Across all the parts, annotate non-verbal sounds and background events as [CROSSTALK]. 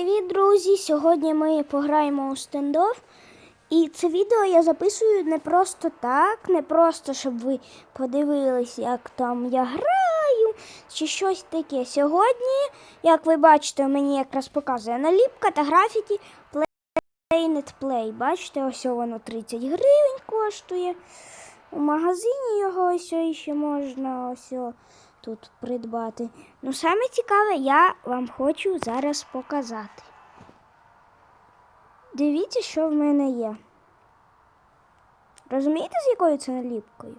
Привіт, друзі! Сьогодні ми пограємо у стендофф. І це відео я записую не просто так, не просто, щоб ви подивились, як там я граю, чи щось таке. Сьогодні, як ви бачите, мені якраз показує наліпка та графіті Play Net Play. Бачите, ось воно 30 гривень коштує. У магазині його ось ще можна ось тут придбати. Ну, саме цікаве, я вам хочу зараз показати. Дивіться, що в мене є. Розумієте, з якою це наліпкою?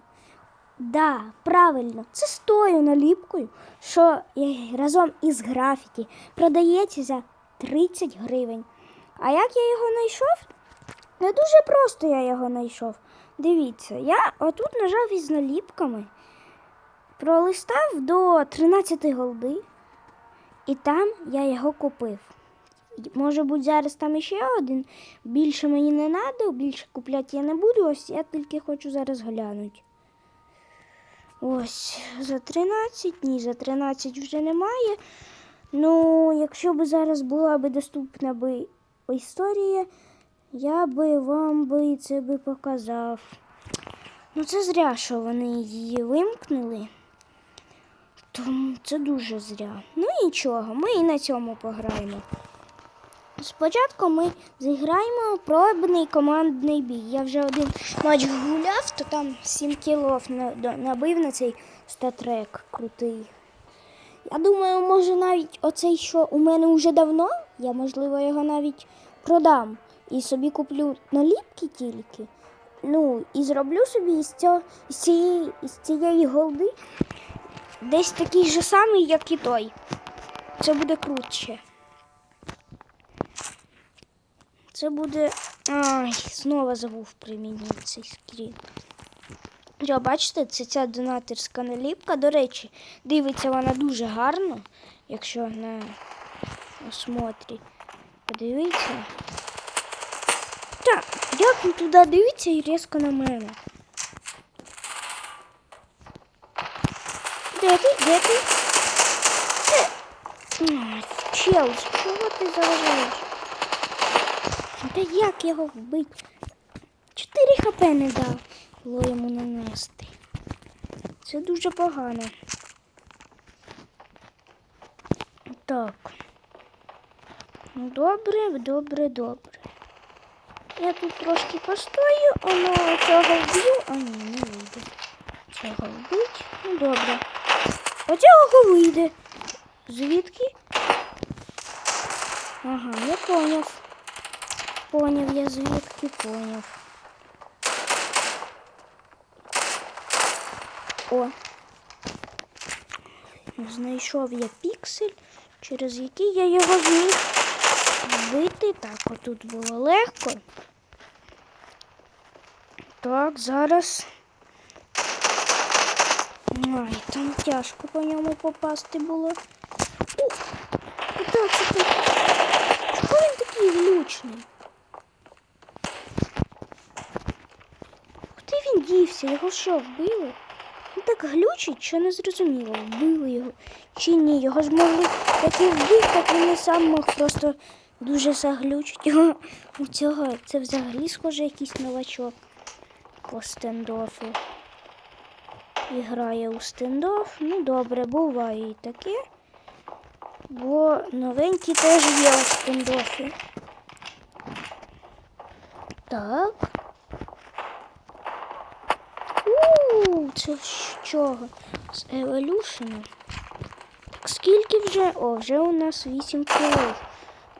Да, правильно, це з тою наліпкою, що разом із графіті продається за 30 гривень. А як я його знайшов? Не дуже просто я його знайшов. Дивіться, я отут нажав із наліпками, пролистав до 13 голди, і там я його купив. Може бути, зараз там іще один. Більше мені не треба, більше купляти я не буду. Ось я тільки хочу зараз глянути. Ось, за 13, ні, за 13 вже немає. Ну, якщо б зараз була б доступна би історія, я би вам би це би показав. Ну, це зря, що вони її вимкнули. Тому це дуже зря. Ну нічого, ми і на цьому пограємо. Спочатку ми зіграємо пробний командний бій. Я вже один матч гуляв, то там 7 кілов набив на цей статрек крутий. Я думаю, може навіть оцей, що у мене вже давно, я можливо його навіть продам і собі куплю наліпки тільки. Ну, і зроблю собі із, цього, із, цієї, із цієї голди десь такий же самий, як і той. Це буде крутше. Це буде. Ай, знову забув примінити цей скрін. Що, бачите, це ця донаторська наліпка. До речі, дивиться вона дуже гарно, якщо на осмотрі. Подивіться. Так, як він туди дивиться і різко на мене. Де ти? Де ти? Де? Ай, Чел, чого ти заважаєш? Та як його вбити? Чотири хп не дав було йому нанести. Це дуже погано. Так. Ну, добре, добре, добре. Я тут трошки постою, воно цього вб'ю, а ні, не вийде. Цього вбить. Ну добре. Оцього вийде. Звідки? Ага, я поняв. Поняв я звідки поняв. О. Знайшов я піксель, через який я його зміг вбити. Так, отут було легко. Так, зараз. Ай, там тяжко по ньому попасти було. О, куди це ти? Чого він такий глючний? Куди він дівся? Його що, вбили? Він так глючить, що не зрозуміло, вбили його чи ні. Його ж могли як і вбив, так він і сам мог просто дуже заглючити його. У цього це взагалі схоже якийсь новачок по стендофу. І грає у стендоф. Ну добре, буває і таке. Бо новенькі теж є у стендофі. Так. У, це з чого? З Evolution. Так скільки вже? О, вже у нас 8 кілов.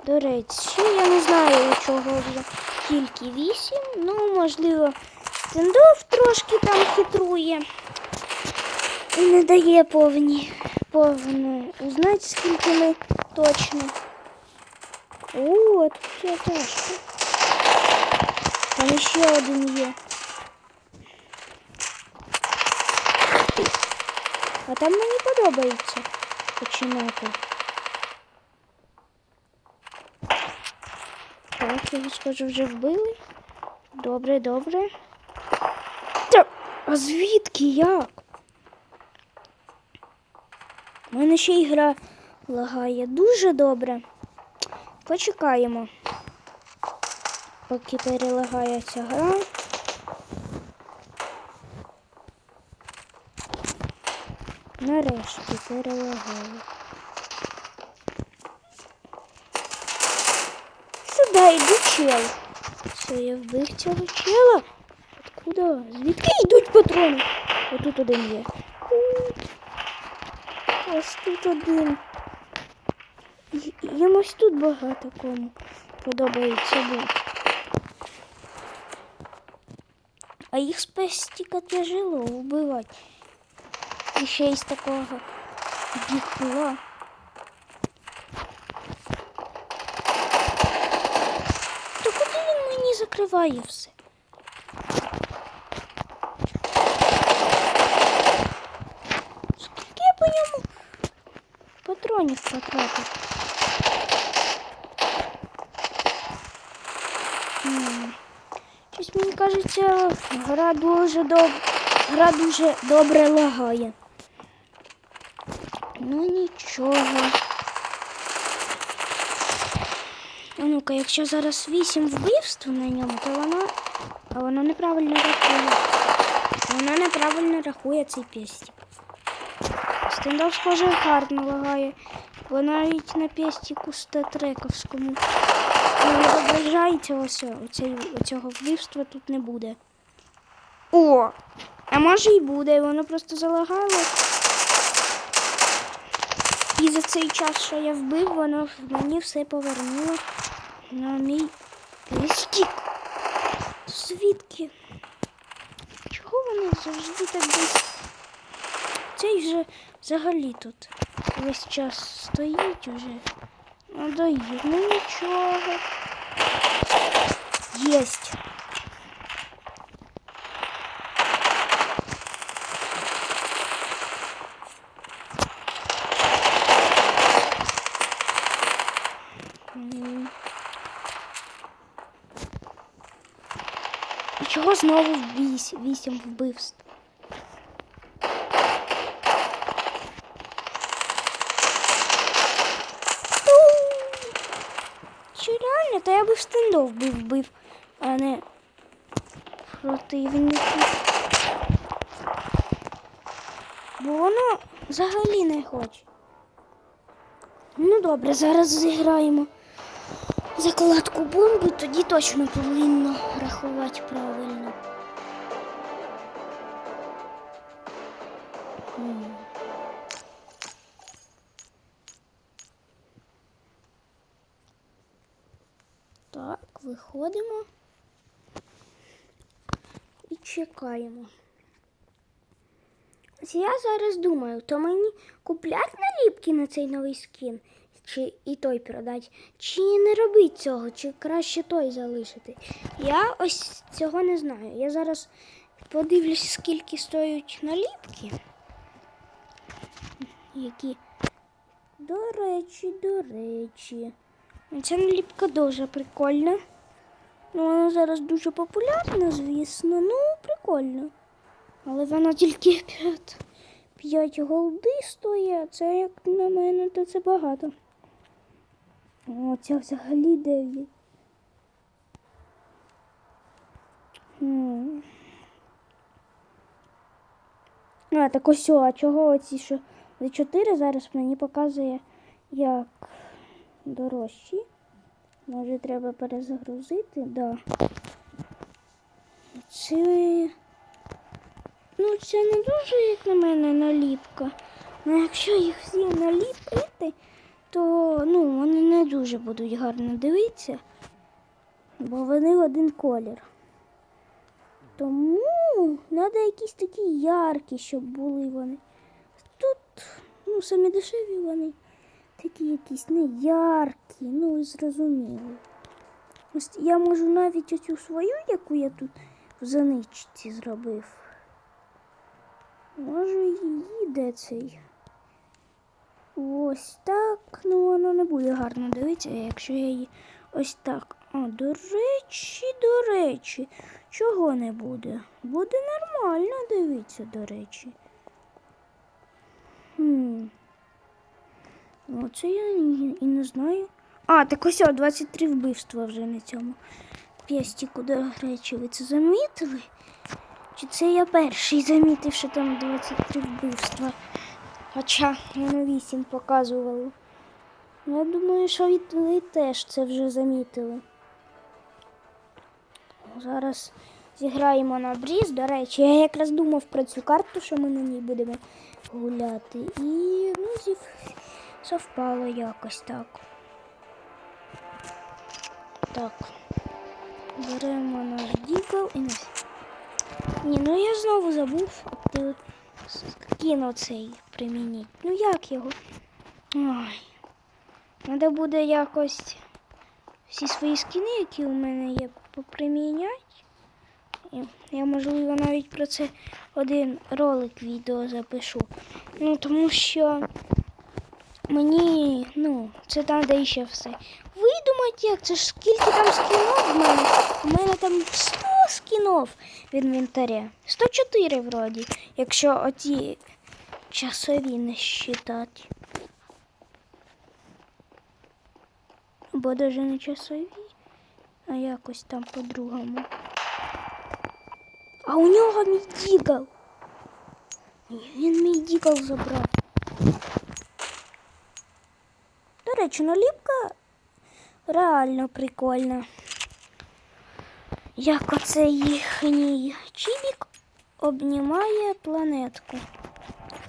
До речі, я не знаю, чого вже тільки 8. Ну, можливо, стендов трошки там хитрує. І не дає повні. Повну. Знаєте, скільки ми точно. О, тут я тяжко. Там ще один є. А там мені подобається починати. Так, його скажу, вже вбили. Добре, добре. Та, а звідки як? У мене ще й гра лагає дуже добре. Почекаємо. Поки перелагається гра. Нарешті перелагаю. Сюди йду чел. Все, я вбив цього чела. Откуда? Звідки йдуть патрони? Отут один є. Ось тут один. Їм ось тут багато кому подобається бути. А їх пестика тяжело вбивати. І ще із такого діхла. То куди він мені закриває все? Скільки я по ньому патронів потратив? М, Щось мені кажеться, гра дуже доб... гра дуже добре лагає. Ну нічого. А ну-ка, якщо зараз 8 вбивств на ньому, то воно. А воно неправильно рахує. Воно неправильно рахує цей пестик. Стендов, схоже, гарно лагає. Бо навіть на пестику статрековському не відображається ось оцей, оцього вбивства тут не буде. О! А може і буде, воно просто залагало. І за цей час, що я вбив, воно мені все повернуло на мій пестик. Звідки? Чого вони завжди так десь? Цей вже взагалі тут весь час стоїть уже. Надоїв. Ну нічого. Єсть. Чого знову вісім вбивств? Чи реально? Та я би стендов вбив, вбив, а не противників. Бо воно взагалі не хоче. Ну добре, зараз зіграємо закладку бомби, тоді точно повинно рахувати правильно. М. Так, виходимо і чекаємо. Ось я зараз думаю, то мені купляти наліпки на цей новий скін, чи і той продати, чи не робити цього, чи краще той залишити. Я ось цього не знаю. Я зараз подивлюсь, скільки стоять наліпки. Які. До речі, до речі. Ця наліпка дуже прикольна. Ну, вона зараз дуже популярна, звісно. Ну, прикольно. Але вона тільки [LAUGHS] 5, 5 голди стоїть, це, як на мене, то це багато. О, ця взагалі 9. Хм. А, так ось, а чого оці що за 4 зараз мені показує як дорожчі. Може треба перезагрузити? Да. Це. Ну, це не дуже, як на мене, наліпка. Ну, якщо їх всі наліпити, то ну, вони не дуже будуть гарно дивитися, бо вони в один колір. Тому треба якісь такі яркі, щоб були вони. Тут, ну, самі дешеві вони такі якісь не яркі, ну ви зрозуміли. Ось я можу навіть оцю свою, яку я тут в заничці зробив. Можу її де цей. Ось так. Ну воно не буде гарно дивитися, якщо я її ось так. О, до речі, до речі, чого не буде? Буде нормально дивитися, до речі. Хм. Оце я і, і не знаю. А, так ось 23 вбивства вже на цьому пєстіку до речі. Ви це замітили? Чи це я перший замітив, що там 23 вбивства? Хоча воно 8 показувало. Ну, Я думаю, що ви теж це вже замітили. Зараз зіграємо на бріз. До речі, я якраз думав про цю карту, що ми на ній будемо гуляти. І ну, зів... совпало якось так. Так. Беремо наш дігл і наш. Ні, ну я знову забув ти кіно цей примініть. Ну як його? Ой. Треба буде якось всі свої скіни, які у мене є, поприміняти. Я, можливо, навіть про це один ролик відео запишу. Ну, тому що мені, ну, це треба ще все. Видумати як, це ж скільки там скінов в мене. У мене там 100 скінов в інвентарі. 104 вроді, якщо оті часові не считати. Бо даже не часові, а якось там по-другому. А у нього мій дігл. Він мій дігл забрав. Речі, наліпка реально прикольна. Як оце їхній чібік обнімає планетку.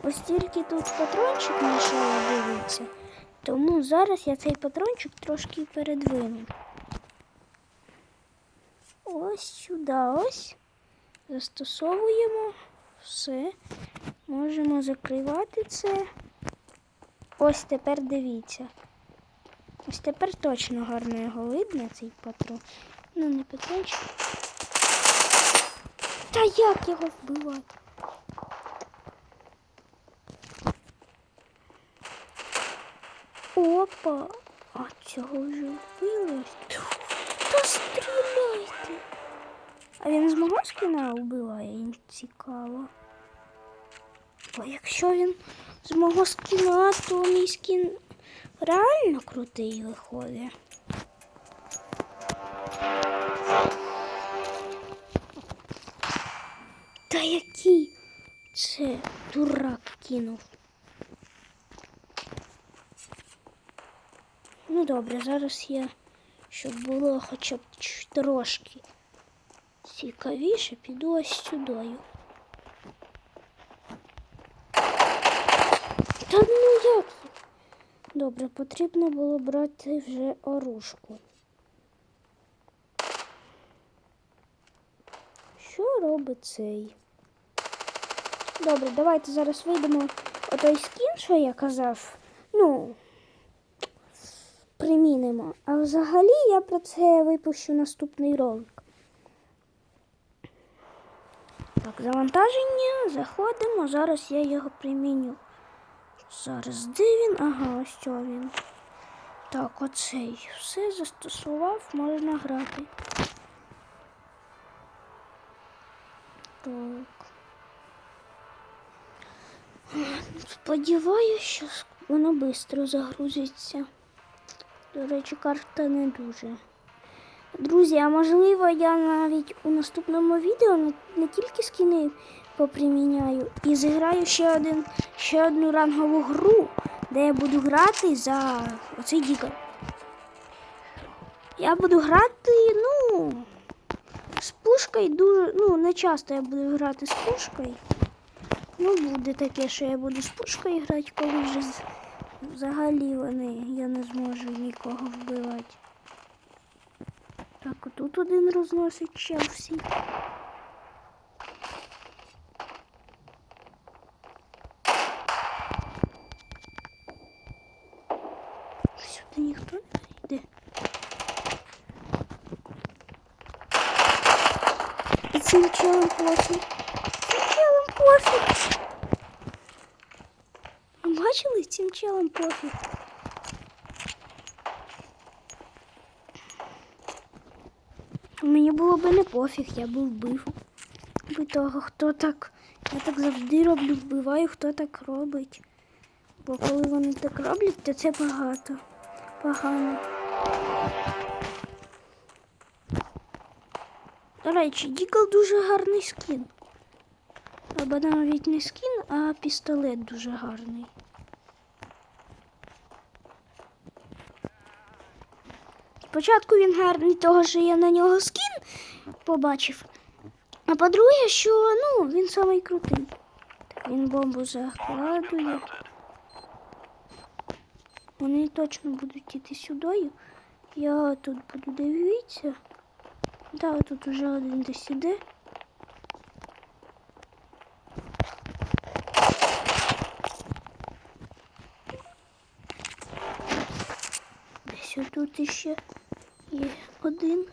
Ось тільки тут патрончик мішає дивитися. Тому зараз я цей патрончик трошки передвину. Ось сюди ось. Застосовуємо все. Можемо закривати це. Ось тепер дивіться. Ось тепер точно гарно його видно, цей патрон. Ну, не патрончик. Та як його вбивати? Опа! А цього вже вбилось. Та стріляйте! А він з мого скіна вбиває, їм цікаво. Бо якщо він з мого скіна, то мій скін реально крутий виходить. Та який це дурак кинув. Ну добре, зараз я, щоб було хоча б трошки цікавіше, піду ось сюдою. Та ну як? Добре, потрібно було брати вже оружку. Що робить цей? Добре, давайте зараз вийдемо отой скін, що я казав. Ну, примінимо. А взагалі я про це випущу наступний ролик. Так, завантаження, заходимо, зараз я його приміню. Зараз де він? Ага, ось він. Так, оцей. Все застосував, можна грати. Так. Сподіваюся, що воно швидко загрузиться. До речі, карта не дуже. Друзі, а можливо, я навіть у наступному відео не, тільки скіни поприміняю і зіграю ще один, ще одну рангову гру, де я буду грати за оцей дігл. Я буду грати, ну, з пушкою дуже, ну, не часто я буду грати з пушкою. Ну, буде таке, що я буду з пушкою грати, коли вже взагалі вони, я не зможу нікого вбивати. Так, отут один розносить Челсі. Сюди ніхто не йде. І цим челом пофіг. Цим челом пофіг. Ви Бачили, пофіг. Мені було би не пофіг, я б вбив. Би того, хто так. Я так завжди роблю, вбиваю, хто так робить. Бо коли вони так роблять, то це багато. Погано. До речі, Дігл дуже гарний скін. Або навіть не скін, а пістолет дуже гарний. Спочатку він гарний, того що я на нього скін побачив. А по-друге, що ну, він самий крутий. Так, він бомбу закладує. Вони точно будуть іти сюди. Я тут буду дивитися. Да, тут уже один десь іде. Десь отут іще один.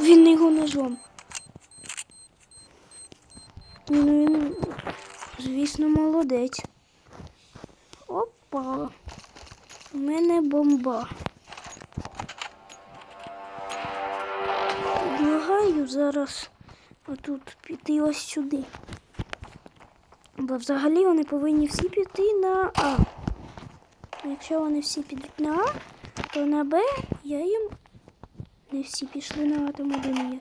Він його ножом. Ну він, звісно, молодець. Опа. У мене бомба. Предлагаю зараз отут піти ось сюди. Бо взагалі вони повинні всі піти на А. Якщо вони всі підуть на А, то на Б я їм не всі пішли на А, там один є.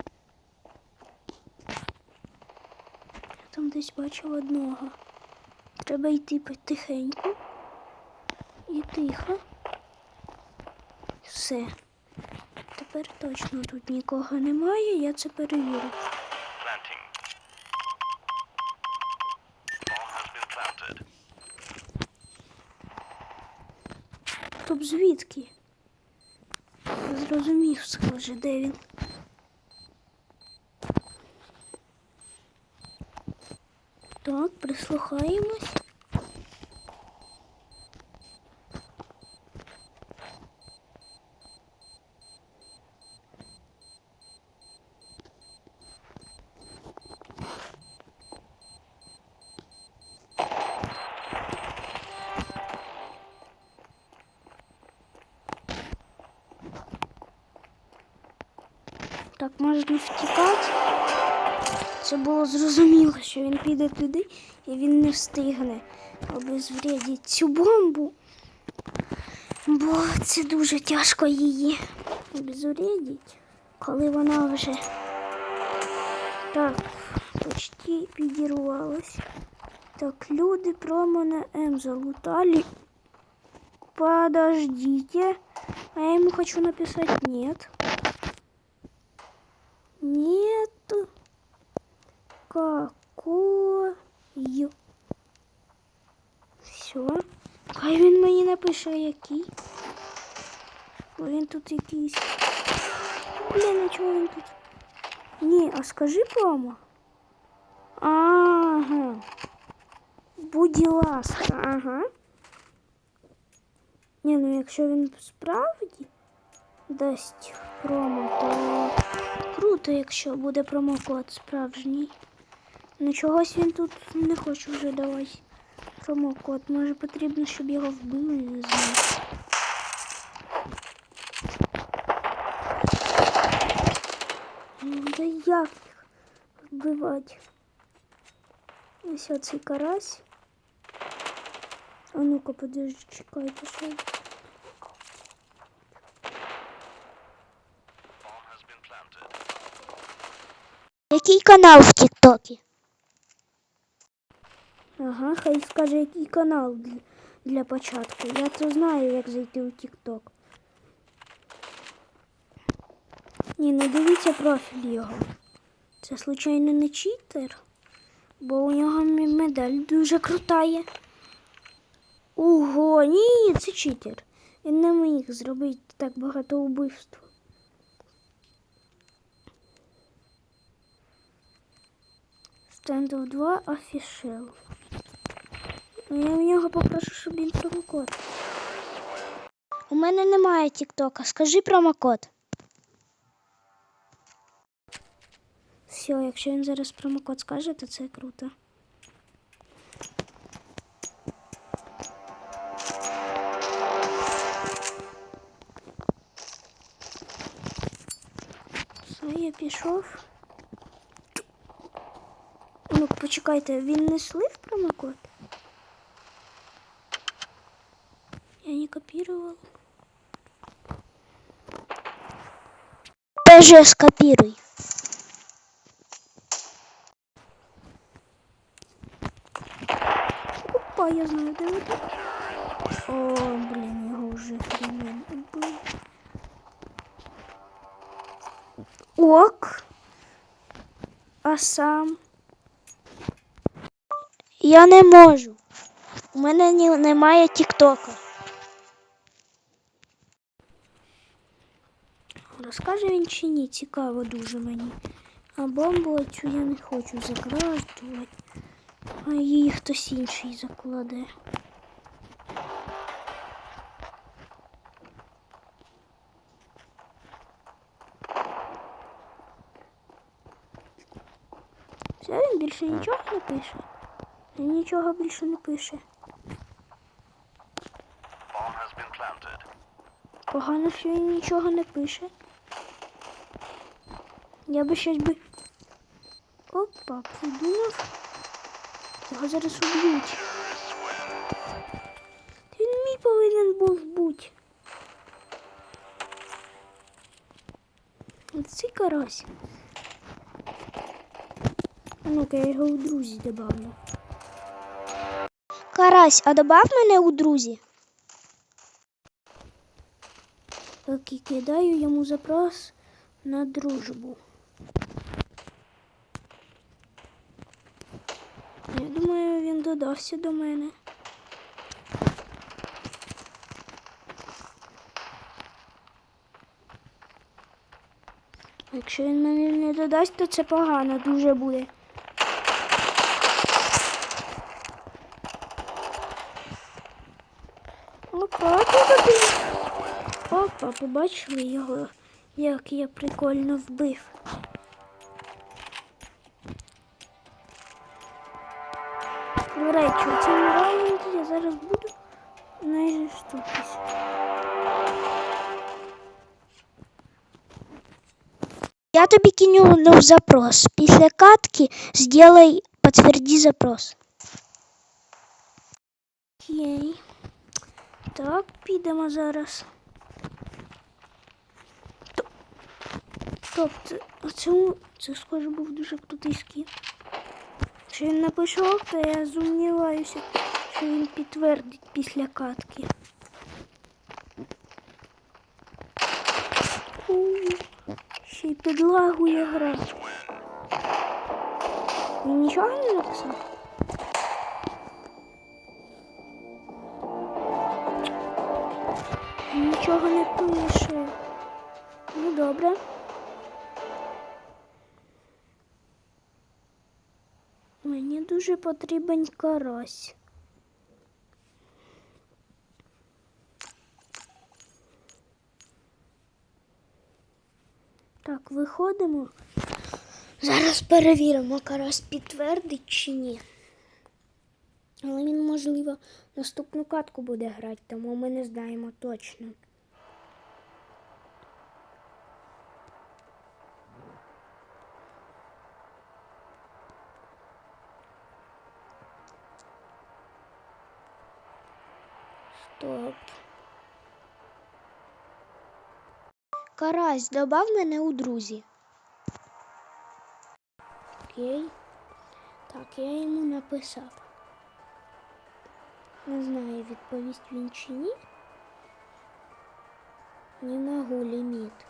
Я там десь бачив одного. Треба йти потихеньку. І тихо. Все. Тепер точно тут нікого немає, я це перевірю. Тобто звідки? Зрозумів, схоже, де він. Так, прислухаємось. Було зрозуміло, що він піде туди і він не встигне обезвредити цю бомбу. Бо це дуже тяжко її обезвредити, коли вона вже так почти підірвалась. Так, люди промо на М залутали. Подождите. А я ему хочу написать нет. Нет. Какой. Все. Хай він мені напише який. Бо він тут якийсь. Блін, а чого він тут? Ні, а скажи промо. Ага. Будь ласка, ага. Ні, ну якщо він справді дасть промо, то круто, якщо буде промокод справжній. Ну чогось він тут не хоче вже давати промокод. Може потрібно, щоб його вбили, не знаю. Да як їх вбивати? Ось оцей карась. А ну-ка, подожди, чекайте, що. Який канал в Тіктокі? Ага, хай скаже, який канал для, початку. Я то знаю, як зайти у Тікток. Ні, не дивіться профіль його. Це, случайно, не читер, бо у нього медаль дуже крутає. Ого, ні, це читер. Він не міг зробити так багато убивств. Стендов 2 офішел. Я в нього попрошу, щоб він промокод. У мене немає Тіктока. Скажи промокод. Все, якщо він зараз промокод скаже, то це круто. Все, я пішов. Ну, почекайте, він не слив промокод? Я ні... же скопируй. Опа, я знаю, ви тут. О, його вже хрінем убив. Ок. А сам. Я не можу. У мене немає тіктока. Розкаже він чи ні, цікаво дуже мені. А бомбу цю я не хочу закладувати, а її хтось інший закладе. Все, він більше нічого не пише. Він нічого більше не пише. Погано, що він нічого не пише. Я би щось би. Опа, придумав. Його зараз уб'ють. Він мій повинен був бути. Оцей карась. А ну-ка, я його у друзі добавлю. Карась, а добав мене у друзі? Так і кидаю йому запрос на дружбу. Я думаю, він до мене. Якщо він мене не додасть, то це погано дуже буде. Опа, Опа, побачили його, як я прикольно вбив. До речі, у цьому раунді я зараз буду найжорстокіше. Я тобі кинув запрос. Після катки сделай, подтверди запрос. Окей. Так, підемо зараз. Тобто, а це схоже був дуже крутий скін. Якщо він напише ок, то я сумніваюся, що він підтвердить після катки. У, ще й підлагує гра. Він нічого не написав? Нічого не пише. Ну, добре. Дуже потрібен карась. Так, виходимо. Зараз перевіримо, карась підтвердить чи ні. Але він, можливо, наступну катку буде грати, тому ми не знаємо точно. Стоп. Карась, добав мене у друзі. Окей. Так, я йому написав. Не знаю, відповість він чи ні. Не можу ліміт.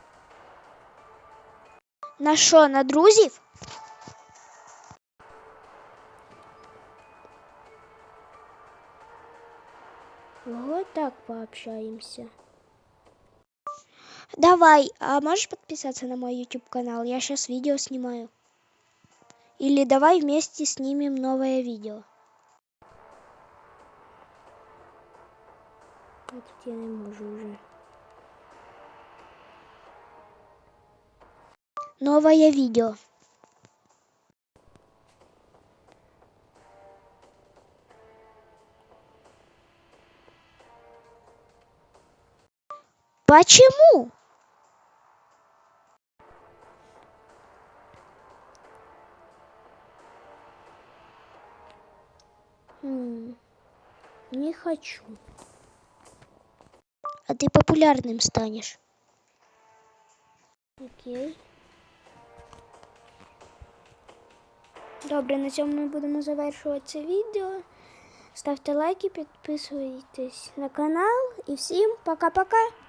На що, на друзів? Пообщаемся. Давай, а можешь подписаться на мой YouTube канал? Я сейчас видео снимаю. Или давай вместе снимем новое видео. Вот я не можу уже. Новое видео. Почему? М, Не хочу. А ты популярным станешь. Окей. Добре, на цьому ми будемо завершувати це відео. Ставте лайки, підписуйтесь на канал і всім пока-пока!